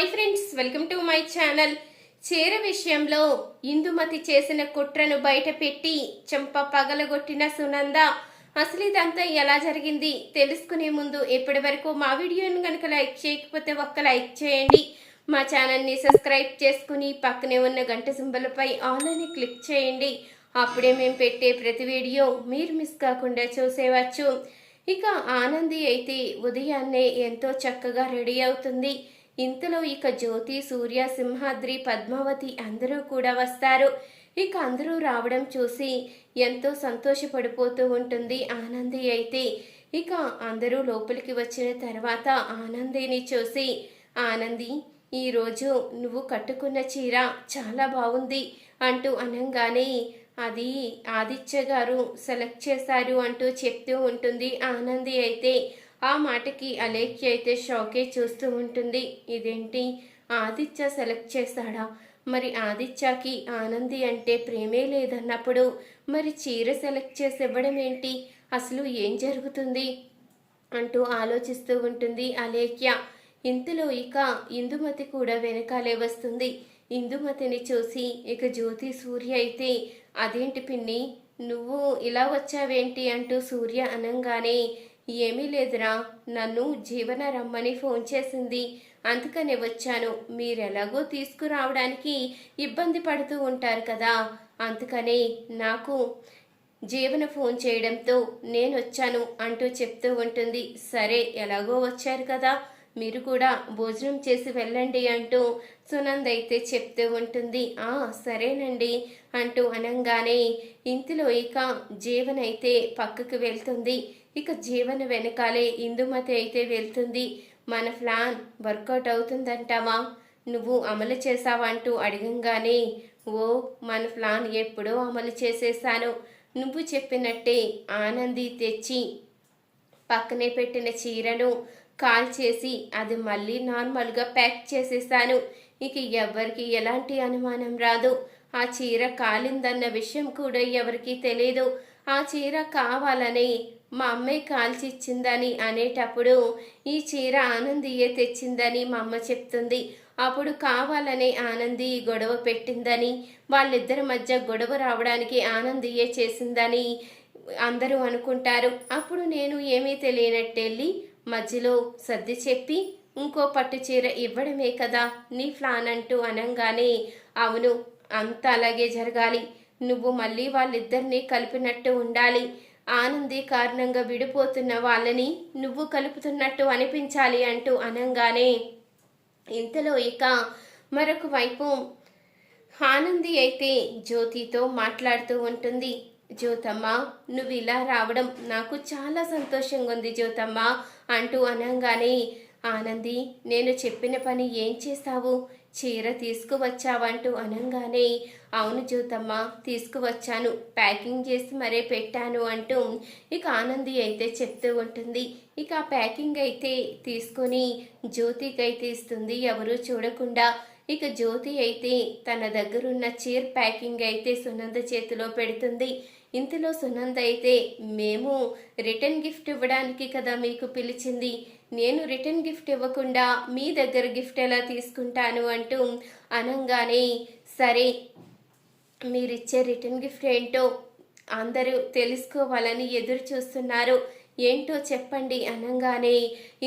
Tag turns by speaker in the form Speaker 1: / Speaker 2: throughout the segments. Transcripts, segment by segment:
Speaker 1: Hi friends welcome to my channel. చీర విషయంలో ఇందుమతి చేసిన కుట్రను బయటపెట్టి చెంప పగలగొట్టిన సునంద అసలు ఇదంతా ఎలా జరిగింది? తెలుసుకునే ముందు ఇప్పటి వరకు మా వీడియోను కనుక లైక్ చేయకపోతే ఒక్క లైక్ చేయండి. మా ఛానల్ని సబ్స్క్రైబ్ చేసుకుని పక్కనే ఉన్న గంట సింబలపై ఆల్ అని క్లిక్ చేయండి. అప్పుడే మేము పెట్టే ప్రతి వీడియో మీరు మిస్ కాకుండా చూసేవచ్చు. ఇక ఆనంది అయితే ఉదయాన్నే ఎంతో చక్కగా రెడీ అవుతుంది. ఇంతలో ఇక జ్యోతి సూర్య సింహాద్రి పద్మావతి అందరూ కూడా వస్తారు. ఇక అందరూ రావడం చూసి ఎంతో సంతోషపడిపోతూ ఉంటుంది ఆనంది అయితే. ఇక అందరూ లోపలికి వచ్చిన తర్వాత ఆనందిని చూసి ఆనంది ఈరోజు నువ్వు కట్టుకున్న చీర చాలా బాగుంది అంటూ అనంగానే అది ఆదిత్య గారు సెలెక్ట్ చేశారు అంటూ చెప్తూ ఉంటుంది ఆనంది అయితే. ఆ మాటకి అలేఖ్య అయితే షాకే చూస్తూ ఉంటుంది. ఇదేంటి? ఆదిత్య సెలెక్ట్ చేశాడా? మరి ఆదిత్యకి ఆనంది అంటే ప్రేమే లేదన్నప్పుడు మరి చీర సెలెక్ట్ చేసి ఇవ్వడం ఏంటి? అసలు ఏం జరుగుతుంది? అంటూ ఆలోచిస్తూ ఉంటుంది అలేఖ్య. ఇంతలో ఇక ఇందుమతి కూడా వెనకాలే వస్తుంది. ఇందుమతిని చూసి ఇక జ్యోతి సూర్య అయితే అదేంటి పిన్ని? నువ్వు ఇలా వచ్చావేంటి? అంటూ సూర్య అనంగానే ఏమీ లేదురా. నన్ను జీవన రమ్మని ఫోన్ చేసింది. అందుకనే వచ్చాను. మీరెలాగో తీసుకురావడానికి ఇబ్బంది పడుతూ ఉంటారు కదా. అందుకనే నాకు జీవన ఫోన్ చేయడంతో నేను వచ్చాను అంటూ చెప్తూ ఉంటుంది. సరే ఎలాగో వచ్చారు కదా. మీరు కూడా భోజనం చేసి వెళ్ళండి అంటూ సునంద్ అయితే చెప్తూ ఉంటుంది. ఆ సరేనండి అంటూ అనంగానే ఇంటిలో ఇక జీవన్ అయితే పక్కకు వెళ్తుంది. ఇక జీవన వెనకాలే ఇందుమతి అయితే వెళ్తుంది. మన ప్లాన్ వర్కౌట్ అవుతుందంటావా? నువ్వు అమలు చేసావంటూ అడగంగానే ఓ మన ప్లాన్ ఎప్పుడో అమలు చేసేసాను నువ్వు చెప్పినట్టే ఆనంది తెచ్చి పక్కనే పెట్టిన చీరను కాల్ చేసి అది మళ్ళీ నార్మల్గా ప్యాక్ చేసేసాను. ఇక ఎవరికి ఎలాంటి అనుమానం రాదు. ఆ చీర కాలిందన్న విషయం కూడా ఎవరికీ తెలియదు ఆ చీర కావాలని మా అమ్మాయి కాల్చిచ్చిందని అనేటప్పుడు ఈ చీర ఆనందియే తెచ్చిందని మా అమ్మ చెప్తుంది. అప్పుడు కావాలనే ఆనంది గొడవ పెట్టిందని వాళ్ళిద్దరి మధ్య గొడవ రావడానికి ఆనందియే చేసిందని అందరూ అనుకుంటారు. అప్పుడు నేను ఏమీ తెలియనట్టెళ్ళి మధ్యలో సర్ది చెప్పి ఇంకో పట్టు చీర ఇవ్వడమే కదా నీ ప్లాన్ అంటూ అనంగానే అవును అంత అలాగే జరగాలి. నువ్వు మళ్ళీ వాళ్ళిద్దరినీ కలిపినట్టు ఉండాలి. ఆనంది కారణంగా విడిపోతున్న వాళ్ళని నువ్వు కలుపుతున్నట్టు అనిపించాలి అంటూ అనంగానే ఇంతలో ఇక మరొక వైపు ఆనంది అయితే జ్యోతితో మాట్లాడుతూ ఉంటుంది. జ్యోతమ్మ నువ్వు ఇలా రావడం నాకు చాలా సంతోషంగా ఉంది జ్యోతమ్మ అంటూ అనంగానే ఆనంది నేను చెప్పిన పని ఏం చేస్తావు? చీర తీసుకువచ్చావంటూ అనంగానే అవును జ్యోతమ్మ తీసుకువచ్చాను. ప్యాకింగ్ చేసి మరే పెట్టాను అంటూ ఇక ఆనంది అయితే చెప్తూ ఉంటుంది. ఇక ఆ ప్యాకింగ్ అయితే తీసుకొని జ్యోతికి అయితే ఇస్తుంది. ఎవరూ చూడకుండా ఇక జ్యోతి అయితే తన దగ్గరున్న చీర్ ప్యాకింగ్ అయితే సునంద చేతిలో పెడుతుంది. ఇంతలో సునంద అయితే మేము రిటర్న్ గిఫ్ట్ ఇవ్వడానికి కదా మీకు పిలిచింది. నేను రిటర్న్ గిఫ్ట్ ఇవ్వకుండా మీ దగ్గర గిఫ్ట్ ఎలా తీసుకుంటాను? అంటూ అనంగానే సరే మీరిచ్చే రిటర్న్ గిఫ్ట్ ఏంటో అందరూ తెలుసుకోవాలని ఎదురు చూస్తున్నారు ఏంటో చెప్పండి అనగానే.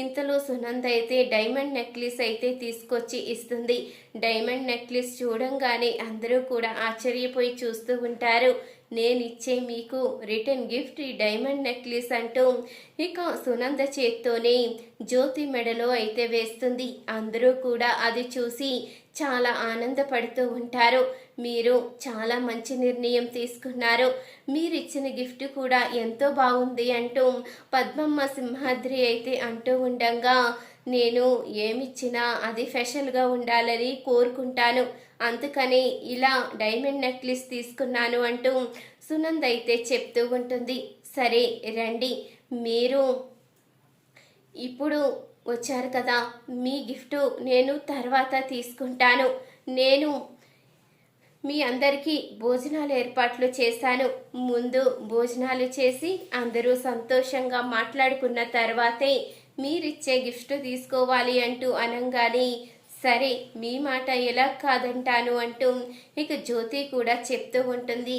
Speaker 1: ఇంతలో సునంద అయితే డైమండ్ నెక్లెస్ అయితే తీసుకొచ్చి ఇస్తుంది. డైమండ్ నెక్లెస్ చూడంగానే అందరూ కూడా ఆశ్చర్యపోయి చూస్తూ ఉంటారు. నేనిచ్చే మీకు రిటర్న్ గిఫ్ట్ ఈ డైమండ్ నెక్లెస్ అంటూ. ఇక సునంద చేత్తోనే జ్యోతి మెడలో అయితే వేస్తుంది. అందరూ కూడా అది చూసి చాలా ఆనందపడుతూ ఉంటారు. మీరు చాలా మంచి నిర్ణయం తీసుకున్నారు. మీరు ఇచ్చిన గిఫ్ట్ కూడా ఎంతో బాగుంది అంటూ పద్మమ్మ సింహాద్రి అయితే అంటూ ఉండగా నేను ఏమిచ్చినా అది స్పెషల్గా ఉండాలని కోరుకుంటాను. అందుకని ఇలా డైమండ్ నెక్లెస్ తీసుకున్నాను అంటూ సునంద్ అయితే చెప్తూ ఉంటుంది. సరే రండి. మీరు ఇప్పుడు వచ్చారు కదా. మీ గిఫ్ట్ నేను తర్వాత తీసుకుంటాను. నేను మీ అందరికీ భోజనాలు ఏర్పాట్లు చేశాను. ముందు భోజనాలు చేసి అందరూ సంతోషంగా మాట్లాడుకున్న తర్వాతే మీరిచ్చే గిఫ్ట్ తీసుకోవాలి అంటూ అనంగానే సరే మీ మాట ఎలా కాదంటాను అంటూ ఇక జ్యోతి కూడా చెప్తూ ఉంటుంది.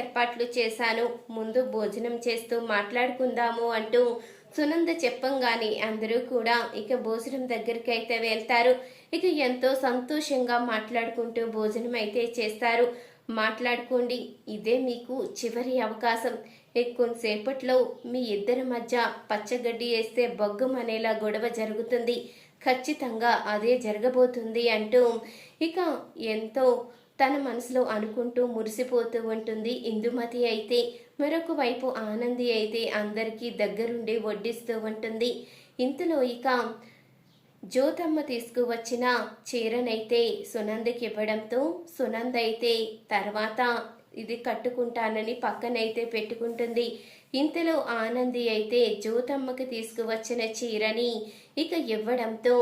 Speaker 1: ఏర్పాట్లు చేశాను. ముందు భోజనం చేస్తూ మాట్లాడుకుందాము అంటూ సునంద చెప్పంగానే అందరూ కూడా ఇక భోజనం దగ్గరికి అయితే వెళ్తారు. ఇక ఎంతో సంతోషంగా మాట్లాడుకుంటూ భోజనం అయితే చేస్తారు. మాట్లాడుకోండి ఇదే మీకు చివరి అవకాశం. కొంతసేపట్లో మీ ఇద్దరి మధ్య పచ్చగడ్డి వేస్తే బొగ్గం అనేలా గొడవ జరుగుతుంది. ఖచ్చితంగా అదే జరగబోతుంది అంటూ ఇక ఎంతో తన మనసులో అనుకుంటూ మురిసిపోతూ ఉంటుంది. ఇందుమతి అయితే మరొక వైపు ఆనంది అయితే అందరికీ దగ్గరుండి వడ్డిస్తూ ఉంటుంది. ఇంతలో ఇక జ్యోతమ్మ తీసుకువచ్చిన చీరనైతే సునందకి ఇవ్వడంతో సునంద అయితే తర్వాత ఇది కట్టుకుంటానని పక్కనైతే పెట్టుకుంటుంది. ఇంతలో ఆనంది అయితే జ్యోతమ్మకి తీసుకువచ్చిన చీరని ఇక ఇవ్వడంతో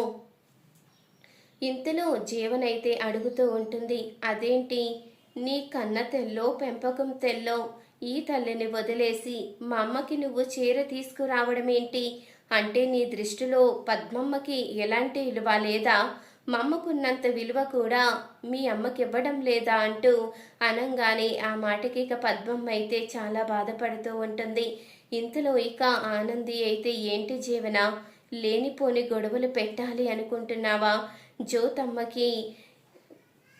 Speaker 1: ఇంతలో జీవనైతే అడుగుతూ ఉంటుంది. అదేంటి? నీ కన్న తెల్లో పెంపకం తెల్లో ఈ తల్లిని వదిలేసి మా అమ్మకి నువ్వు చీర తీసుకురావడం ఏంటి అంటే నీ దృష్టిలో పద్మమ్మకి ఎలాంటి విలువ లేదా? మా అమ్మకున్నంత విలువ కూడా మీ అమ్మకి ఇవ్వడం లేదా అంటూ అనంగానే ఆ మాటకి ఇక పద్మమ్మ అయితే చాలా బాధపడుతూ ఉంటుంది. ఇంతలో ఇక ఆనంది అయితే ఏంటి జీవన? లేనిపోని గొడవలు పెట్టాలి అనుకుంటున్నావా? జ్యోతమ్మకి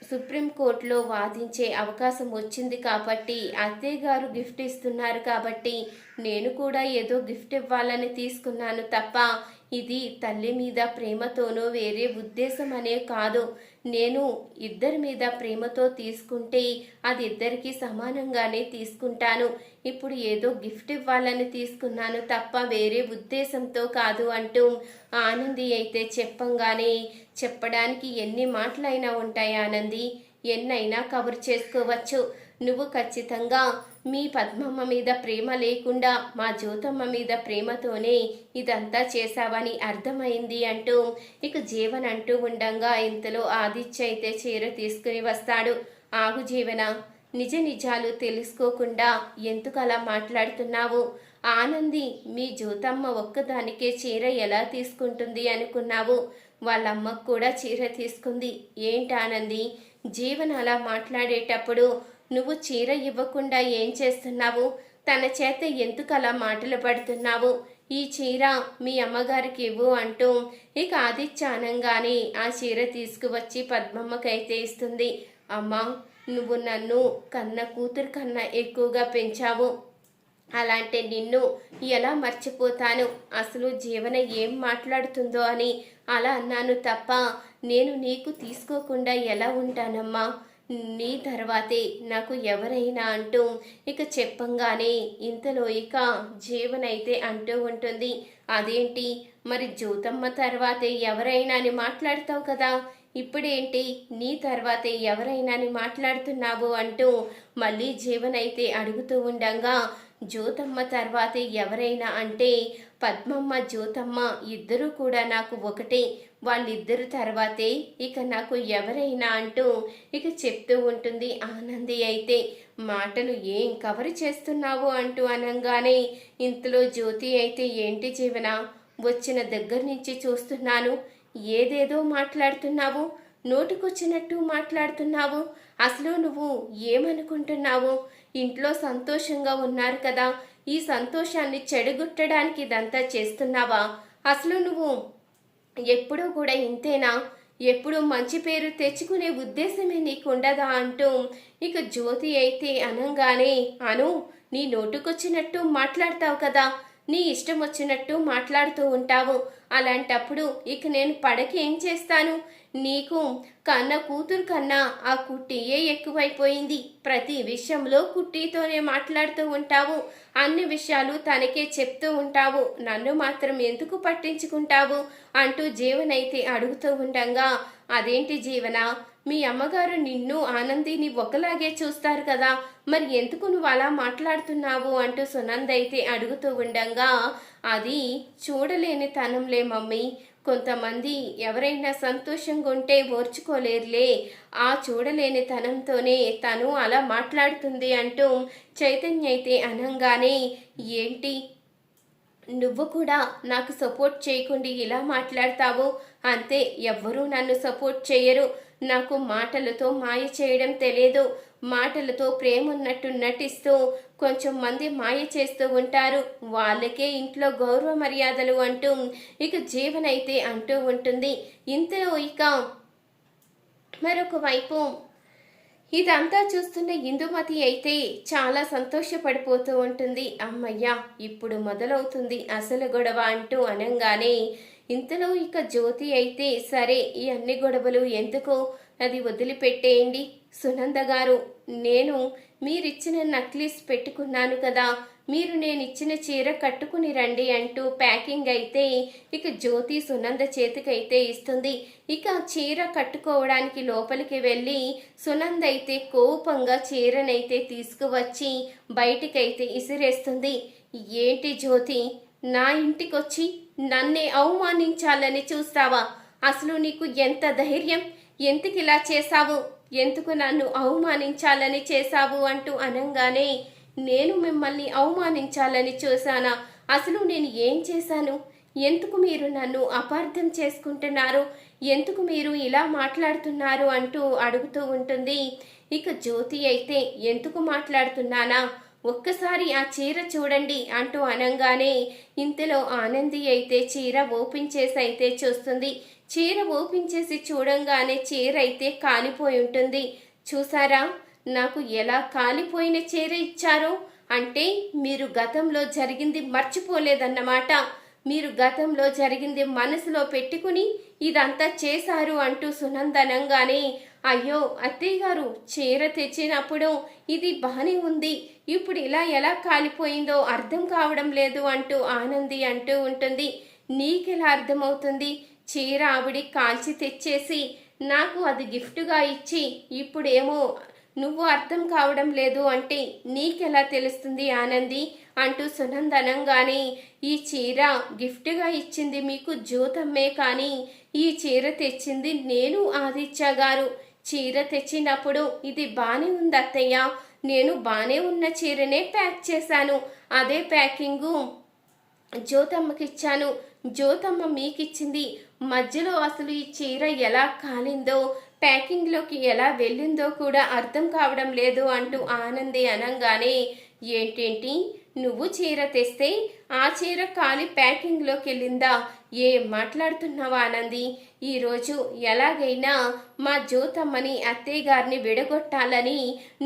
Speaker 1: సుప్రీంకోర్టులో వాదించే అవకాశం వచ్చింది కాబట్టి అత్తయ్య గారు గిఫ్ట్ ఇస్తున్నారు కాబట్టి నేను కూడా ఏదో గిఫ్ట్ ఇవ్వాలని తీసుకున్నాను తప్ప ఇది తల్లి మీద ప్రేమతోనో వేరే ఉద్దేశం అనే కాదు. నేను ఇద్దరి మీద ప్రేమతో తీసుకుంటే అది ఇద్దరికి సమానంగానే తీసుకుంటాను. ఇప్పుడు ఏదో గిఫ్ట్ ఇవ్వాలని తీసుకున్నాను తప్ప వేరే ఉద్దేశంతో కాదు అంటూ ఆనంది అయితే చెప్పంగానే చెప్పడానికి ఎన్ని మాటలైనా ఉంటాయి ఆనంది? ఎన్నైనా కవర్ చేసుకోవచ్చు. నువ్వు ఖచ్చితంగా మీ పద్మమ్మ మీద ప్రేమ లేకుండా మా జ్యోతమ్మ మీద ప్రేమతోనే ఇదంతా చేశావని అర్థమైంది అంటూ ఇక జీవన్ అంటూ ఉండంగా ఇంతలో ఆదిత్య అయితే చీర తీసుకుని వస్తాడు. ఆగు జీవన నిజ నిజాలు తెలుసుకోకుండా ఎందుకు అలా మాట్లాడుతున్నావు? ఆనంది మీ జ్యోతమ్మ ఒక్కదానికే చీర ఎలా తీసుకుంటుంది అనుకున్నావు? వాళ్ళమ్మకు కూడా చీర తీసుకుంది. ఏంటి ఆనంది? జీవన అలా మాట్లాడేటప్పుడు నువ్వు చీర ఇవ్వకుండా ఏం చేస్తున్నావు? తన చేత ఎందుకు అలా మాటలు పడుతున్నావు? ఈ చీర మీ అమ్మగారికి ఇవ్వు అంటూ ఇక ఆదిత్య అనగానే ఆ చీర తీసుకువచ్చి పద్మమ్మకైతే ఇస్తుంది. అమ్మా నువ్వు నన్ను కన్న కూతురు కన్నా ఎక్కువగా పెంచావు. అలాంటి నిన్ను ఎలా మర్చిపోతాను? అసలు జీవన ఏం మాట్లాడుతుందో అని అలా అన్నాను తప్ప నేను నీకు తీసుకోకుండా ఎలా ఉంటానమ్మా? నీ తర్వాతే నాకు ఎవరైనా అంటూ ఇక చెప్పంగానే ఇంతలో ఇక జీవనైతే అంటూ ఉంటుంది. అదేంటి? మరి జ్యోతమ్మ తర్వాతే ఎవరైనా అని మాట్లాడతావు కదా? ఇప్పుడేంటి? నీ తర్వాతే ఎవరైనా అని మాట్లాడుతున్నావు అంటూ మళ్ళీ జీవనైతే అడుగుతూ ఉండంగా జ్యోతమ్మ తర్వాతే ఎవరైనా అంటే పద్మమ్మ జ్యోతమ్మ ఇద్దరూ కూడా నాకు ఒకటే. వాళ్ళిద్దరు తర్వాతే ఇక నాకు ఎవరైనా అంటూ ఇక చెప్తూ ఉంటుంది ఆనంది అయితే. మాటలు ఏం కవర్ చేస్తున్నావు అంటూ అనగానే ఇంతలో జ్యోతి అయితే ఏంటి జీవన? వచ్చిన దగ్గర నుంచి చూస్తున్నాను. ఏదేదో మాట్లాడుతున్నావు? నోటికొచ్చినట్టు మాట్లాడుతున్నావు? అసలు నువ్వు ఏమనుకుంటున్నావు? ఇంట్లో సంతోషంగా ఉన్నారు కదా. ఈ సంతోషాన్ని చెడగొట్టడానికి ఇదంతా చేస్తున్నావా? అసలు నువ్వు ఎప్పుడూ కూడా ఇంతేనా? ఎప్పుడు మంచి పేరు తెచ్చుకునే ఉద్దేశమే నీకు ఉండదా అంటూ? ఇక జ్యోతి అయితే అనంగానే అను నీ నోటుకొచ్చినట్టు మాట్లాడతావు కదా. నీ ఇష్టం వచ్చినట్టు మాట్లాడుతూ ఉంటావు. అలాంటప్పుడు ఇక నేను పడకి ఏం చేస్తాను? నీకు కన్న కూతురు కన్నా ఆ కుట్టియే ఎక్కువైపోయింది. ప్రతి విషయంలో కుట్టితోనే మాట్లాడుతూ ఉంటావు. అన్ని విషయాలు తనకే చెప్తూ ఉంటావు. నన్ను మాత్రం ఎందుకు పట్టించుకుంటావు? అంటూ జీవనైతే అడుగుతూ ఉండంగా. అదేంటి జీవన? మీ అమ్మగారు నిన్ను ఆనందిని ఒకలాగే చూస్తారు కదా. మరి ఎందుకు నువ్వు అలా మాట్లాడుతున్నావు అంటూ సునంద్ అయితే అడుగుతూ ఉండంగా అది చూడలేని తనంలే మమ్మీ. కొంతమంది ఎవరైనా సంతోషంగా ఉంటే ఓర్చుకోలేరులే. ఆ చూడలేని తనంతోనే తను అలా మాట్లాడుతుంది అంటూ చైతన్య అయితే అనంగానే ఏంటి? నువ్వు కూడా నాకు సపోర్ట్ చేయకుండా ఇలా మాట్లాడతావు? అంతే ఎవ్వరూ నన్ను సపోర్ట్ చేయరు. నాకు మాటలతో మాయ చేయడం తెలియదు మాటలతో ప్రేమ ఉన్నట్టు నటిస్తూ కొంచెం మంది మాయ చేస్తూ ఉంటారు. వాళ్ళకే ఇంట్లో గౌరవ మర్యాదలు అంటూ ఇక జీవనైతే అంటూ ఉంటుంది. ఇంతలో ఇక మరొక వైపు ఇదంతా చూస్తున్న ఇందుమతి అయితే చాలా సంతోషపడిపోతూ ఉంటుంది. అమ్మయ్యా ఇప్పుడు మొదలవుతుంది అసలు గొడవ అంటూ అనంగానే ఇంతలో ఇక జ్యోతి అయితే సరే ఈ అన్ని గొడవలు ఎందుకు? అది వదిలిపెట్టేయండి. సునంద గారు నేను మీరిచ్చిన నక్లీస్ పెట్టుకున్నాను కదా. మీరు నేను ఇచ్చిన చీర కట్టుకుని రండి అంటూ ప్యాకింగ్ అయితే ఇక జ్యోతి సునంద చేతికైతే ఇస్తుంది. ఇక చీర కట్టుకోవడానికి లోపలికి వెళ్ళి సునంద అయితే కోపంగా చీరనైతే తీసుకువచ్చి బయటికైతే ఇసిరేస్తుంది. ఏంటి జ్యోతి? నా ఇంటికొచ్చి నన్నే అవమానించాలని చూస్తావా? అసలు నీకు ఎంత ధైర్యం? ఎందుకు ఇలా చేశావు? ఎందుకు నన్ను అవమానించాలని చేశావు అంటూ అనంగానే నేను మిమ్మల్ని అవమానించాలని చూశానా? అసలు నేను ఏం చేశాను? ఎందుకు మీరు నన్ను అపార్థం చేసుకుంటున్నారు? ఎందుకు మీరు ఇలా మాట్లాడుతున్నారు అంటూ అడుగుతూ ఉంటుంది. ఇక జ్యోతి అయితే ఎందుకు మాట్లాడుతున్నానా? ఒక్కసారి ఆ చీర చూడండి అంటూ అనంగానే ఇంతలో ఆనంది అయితే చీర ఓపెన్ చేసి అయితే చూస్తుంది. చీర ఓపెన్ చేసి చూడంగానే చీర అయితే కాలిపోయి ఉంటుంది. చూసారా? నాకు ఎలా కాలిపోయిన చీర ఇచ్చారో? అంటే మీరు గతంలో జరిగింది మర్చిపోలేదన్నమాట. మీరు గతంలో జరిగింది మనసులో పెట్టుకుని ఇదంతా చేశారు అంటూ సునందనంగానే అయ్యో అత్తయ్య గారు చీర తెచ్చినప్పుడు ఇది బానే ఉంది. ఇప్పుడు ఇలా ఎలా కాలిపోయిందో అర్థం కావడం లేదు అంటూ ఆనంది అంటూ ఉంటుంది. నీకెలా అర్థమవుతుంది? చీర ఆవిడి కాల్చి తెచ్చేసి నాకు అది గిఫ్ట్గా ఇచ్చి ఇప్పుడేమో నువ్వు అర్థం కావడం లేదు అంటే నీకెలా తెలుస్తుంది ఆనంది? అంటూ సునందనంగానే ఈ చీర గిఫ్ట్గా ఇచ్చింది మీకు జ్యోతమ్మే కానీ ఈ చీర తెచ్చింది నేను ఆదిత్య గారు. చీర తెచ్చినప్పుడు ఇది బానే ఉంది అత్తయ్య నేను బానే ఉన్న చీరనే ప్యాక్ చేశాను. అదే ప్యాకింగు జ్యోతమ్మకిచ్చాను. జ్యోతమ్మ మీకిచ్చింది. మధ్యలో అసలు ఈ చీర ఎలా కాలిందో ప్యాకింగ్లోకి ఎలా వెళ్ళిందో కూడా అర్థం కావడం లేదు అంటూ ఆనంది అనంగానే ఏంటేంటి? నువ్వు చీర తెస్తే ఆ చీర కాలి ప్యాకింగ్లోకి వెళ్ళిందా? ఏం మాట్లాడుతున్నావా ఆనంది? ఈరోజు ఎలాగైనా మా జ్యోతమ్మని అత్తయ్య గారిని విడగొట్టాలని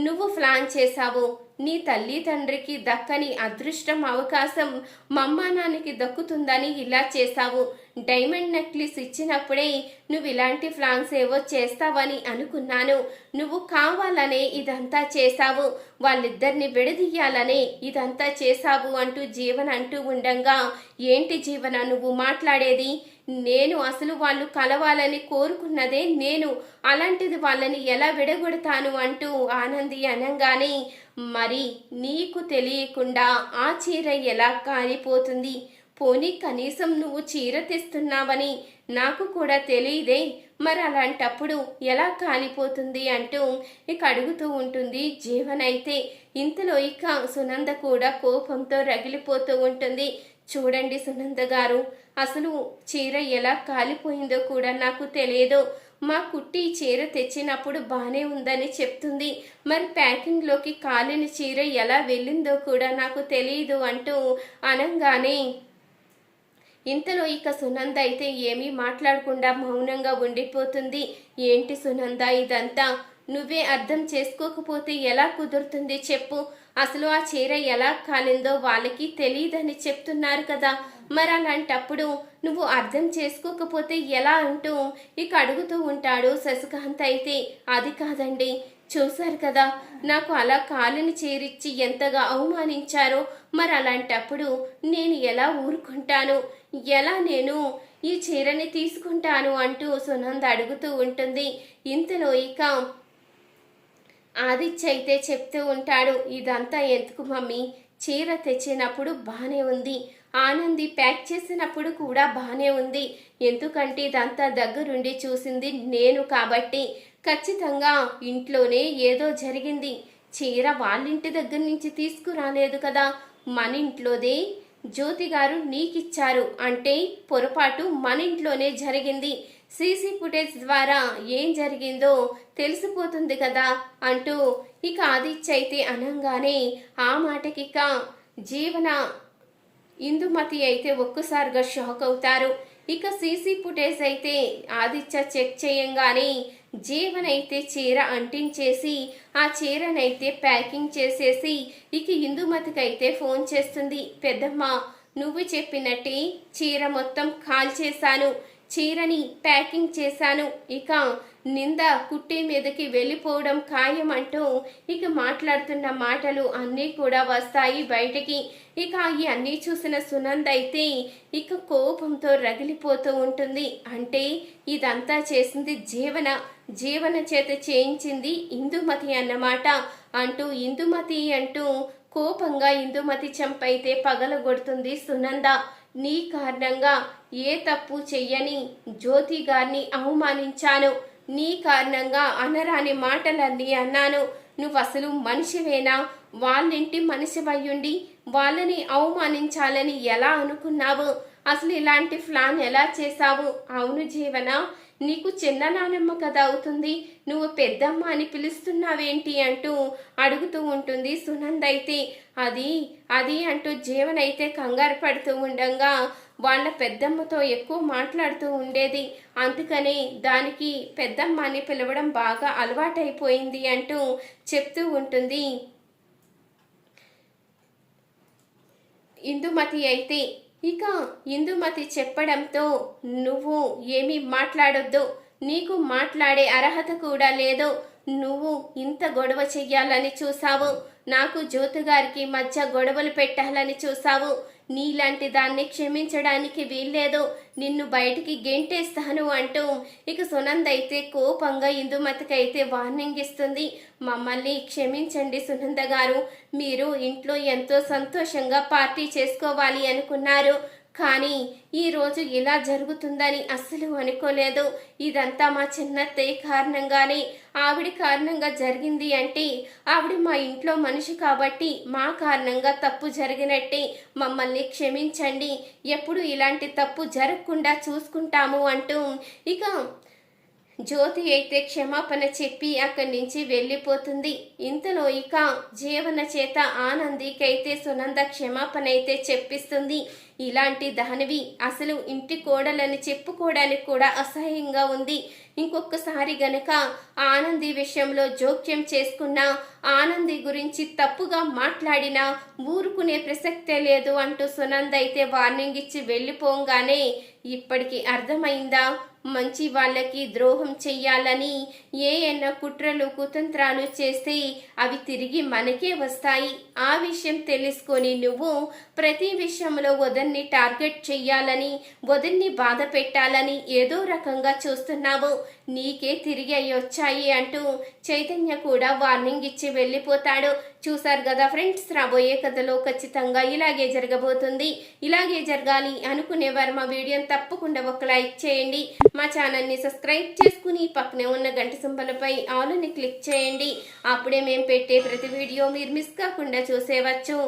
Speaker 1: నువ్వు ప్లాన్ చేశావు. నీ తల్లి తండ్రికి దక్కని అదృష్టం అవకాశం మమ్మానానికి దక్కుతుందని ఇలా చేశావు. డైమండ్ నెక్లెస్ ఇచ్చినప్పుడే నువ్వు ఇలాంటి ప్లాన్స్ ఏవో చేస్తావని అనుకున్నాను. నువ్వు కావాలనే ఇదంతా చేశావు. వాళ్ళిద్దరిని విడదీయాలనే ఇదంతా చేశావు అంటూ జీవన్ అంటూ అంటూ ఉండంగా ఏంటి జీవన నువ్వు మాట్లాడేది? నేను అసలు వాళ్ళు కలవాలని కోరుకున్నదే నేను. అలాంటిది వాళ్ళని ఎలా విడగొడతాను? అంటూ ఆనంది అనగానే మరి నీకు తెలియకుండా ఆ చీర ఎలా కాలిపోతుంది? పోనీ కనీసం నువ్వు చీర తెస్తున్నావని నాకు కూడా తెలియదే. మరి అలాంటప్పుడు ఎలా కాలిపోతుంది అంటూ ఇక అడుగుతూ ఉంటుంది జీవనైతే ఇంతలో ఇక సునంద కూడా కోపంతో రగిలిపోతూ ఉంటుంది. చూడండి సునంద గారు అసలు చీర ఎలా కాలిపోయిందో కూడా నాకు తెలియదు. మా కుట్టి చీర తెచ్చినప్పుడు బాగానే ఉందని చెప్తుంది. మరి ప్యాకింగ్లోకి కాలిన చీర ఎలా వెళ్ళిందో కూడా నాకు తెలియదు అంటూ అనంగానే ఇంతలో ఇక సునంద అయితే ఏమీ మాట్లాడకుండా మౌనంగా ఉండిపోతుంది. ఏంటి సునంద ఇదంతా? నువ్వే అర్థం చేసుకోకపోతే ఎలా కుదురుతుంది చెప్పు. అసలు ఆ చీర ఎలా కాలిందో వాళ్ళకి తెలియదని చెప్తున్నారు కదా. మరి అలాంటప్పుడు నువ్వు అర్థం చేసుకోకపోతే ఎలా అంటూ ఇక అడుగుతూ ఉంటాడు శశికాంత్ అయితే. అది కాదండి. చూశారు కదా నాకు అలా కాలుని చేరిచ్చి ఎంతగా అవమానించారో మరి అలాంటప్పుడు నేను ఎలా ఊరుకుంటాను? ఎలా నేను ఈ చీరని తీసుకుంటాను అంటూ సునంద అడుగుతూ ఉంటుంది. ఇంతలో ఇక ఆదిత్య అయితే చెప్తూ ఉంటాడు ఇదంతా ఎందుకు మమ్మీ? చీర తెచ్చినప్పుడు బాగానే ఉంది. ఆనంది ప్యాక్ చేసినప్పుడు కూడా బాగానే ఉంది. ఎందుకంటే ఇదంతా దగ్గరుండి చూసింది నేను కాబట్టి. ఖచ్చితంగా ఇంట్లోనే ఏదో జరిగింది. చీర వాళ్ళింటి దగ్గర నుంచి తీసుకురాలేదు కదా. మన ఇంట్లోదే జ్యోతి గారు నీకిచ్చారు అంటే పొరపాటు మన ఇంట్లోనే జరిగింది. సీసీ ఫుటేజ్ ద్వారా ఏం జరిగిందో తెలిసిపోతుంది కదా అంటూ ఇక ఆదిత్య అయితే అనంగానే ఆ మాటకిక జీవన ఇందుమతి అయితే ఒక్కసారిగా షాక్ అవుతారు. ఇక సీసీ ఫుటేజ్ అయితే ఆదిత్య చెక్ చేయంగానే జీవనైతే చీర అంటించేసి ఆ చీరనైతే ప్యాకింగ్ చేసేసి ఇక ఇందుమతికైతే ఫోన్ చేస్తుంది. పెద్దమ్మ నువ్వు చెప్పినట్టే చీర మొత్తం కాల్ చేశాను చీరని ప్యాకింగ్ చేశాను. ఇక నింద కుట్టి మీదకి వెళ్ళిపోవడం ఖాయం అంటూ ఇక మాట్లాడుతున్న మాటలు అన్నీ కూడా వస్తాయి బయటికి. ఇక ఈ అన్నీ చూసిన సునంద అయితే ఇక కోపంతో రగిలిపోతూ ఉంటుంది. అంటే ఇదంతా చేసింది జీవన జీవన చేత చేయించింది ఇందుమతి అన్నమాట అంటూ ఇందుమతి అంటూ కోపంగా ఇందుమతి చంపైతే పగలగొడుతుంది సునంద. నీ కారణంగా ఏ తప్పు చెయ్యని జ్యోతి గారిని అవమానించాను. నీ కారణంగా అనరాని మాటలన్నీ అన్నాను. నువ్వు అసలు మనిషివేనా? వాళ్ళింటి మనిషి అయ్యుండి వాళ్ళని అవమానించాలని ఎలా అనుకున్నావు? అసలు ఇలాంటి ప్లాన్ ఎలా చేశావు? అవును జీవన నీకు చిన్న నానమ్మ కదా అవుతుంది. నువ్వు పెద్దమ్మ అని పిలుస్తున్నావేంటి అంటూ అడుగుతూ ఉంటుంది సునంద్ అయితే. అది అది అంటూ జీవనైతే కంగారు పడుతూ ఉండగా వాళ్ళ పెద్దమ్మతో ఎక్కువ మాట్లాడుతూ ఉండేది. అందుకని దానికి పెద్దమ్మ అని పిలవడం బాగా అలవాటైపోయింది అంటూ చెప్తూ ఉంటుంది. ఇందుమతి అయితే ఇక ఇందుమతి చెప్పడంతో నువ్వు ఏమీ మాట్లాడొద్దు. నీకు మాట్లాడే అర్హత కూడా లేదు. నువ్వు ఇంత గొడవ చెయ్యాలని చూసావు నాకు జ్యోతి గారికి మధ్య గొడవలు పెట్టాలని చూసావు నీలాంటి దాన్ని క్షమించడానికి వీల్లేదు. నిన్ను బయటికి గెంటేస్తాను అంటూ ఇక సునంద్ అయితే కోపంగా ఇందుమతికైతే వార్నింగ్ ఇస్తుంది. మమ్మల్ని క్షమించండి సునంద గారు. మీరు ఇంట్లో ఎంతో సంతోషంగా పార్టీ చేసుకోవాలి అనుకున్నారు. కానీ ఈరోజు ఇలా జరుగుతుందని అస్సలు అనుకోలేదు. ఇదంతా మా చిన్నత్తయ్య కారణంగానే ఆవిడ కారణంగా జరిగింది అంటే ఆవిడ మా ఇంట్లో మనిషి కాబట్టి మా కారణంగా తప్పు జరిగినట్టే. మమ్మల్ని క్షమించండి. ఎప్పుడు ఇలాంటి తప్పు జరగకుండా చూసుకుంటాము అంటూ ఇక జ్యోతి అయితే క్షమాపణ చెప్పి అక్కడి నుంచి వెళ్ళిపోతుంది. ఇంతలో ఇక జీవన చేత ఆనందికైతే సునంద క్షమాపణ అయితే చెప్పిస్తుంది. ఇలాంటి దానివి అసలు ఇంటి కోడలని చెప్పుకోవడానికి కూడా అసహ్యంగా ఉంది. ఇంకొకసారి గనక ఆనంది విషయంలో జోక్యం చేసుకున్న ఆనంది గురించి తప్పుగా మాట్లాడినా ఊరుకునే ప్రసక్తే లేదు అంటూ సునంద అయితే వార్నింగ్ ఇచ్చి వెళ్ళిపోగానే ఇప్పటికి అర్థమైందా? మంచి వాళ్ళకి ద్రోహం చెయ్యాలని ఏ ఎన్న కుట్రలు కుతంత్రాలు చేస్తే అవి తిరిగి మనకే వస్తాయి. ఆ విషయం తెలుసుకొని నువ్వు ప్రతి విషయంలో వదన్ని టార్గెట్ చెయ్యాలని వదిన్ని బాధ పెట్టాలని ఏదో రకంగా చూస్తున్నావు. నీకే తిరిగి అయి వచ్చాయి అంటూ చైతన్య కూడా వార్నింగ్ ఇచ్చి వెళ్ళిపోతాడు. చూశారు కదా ఫ్రెండ్స్ రాబోయే కథలో ఖచ్చితంగా ఇలాగే జరగబోతుంది. ఇలాగే జరగాలి అనుకునేవారు మా వీడియోని తప్పకుండా ఒక లైక్ చేయండి. మా ఛానల్ని సబ్స్క్రైబ్ చేసుకుని పక్కనే ఉన్న గంట సింబలపై ఆల్ని క్లిక్ చేయండి. అప్పుడే మేము పెట్టే ప్రతి వీడియో మీరు మిస్ కాకుండా చూసేవచ్చు.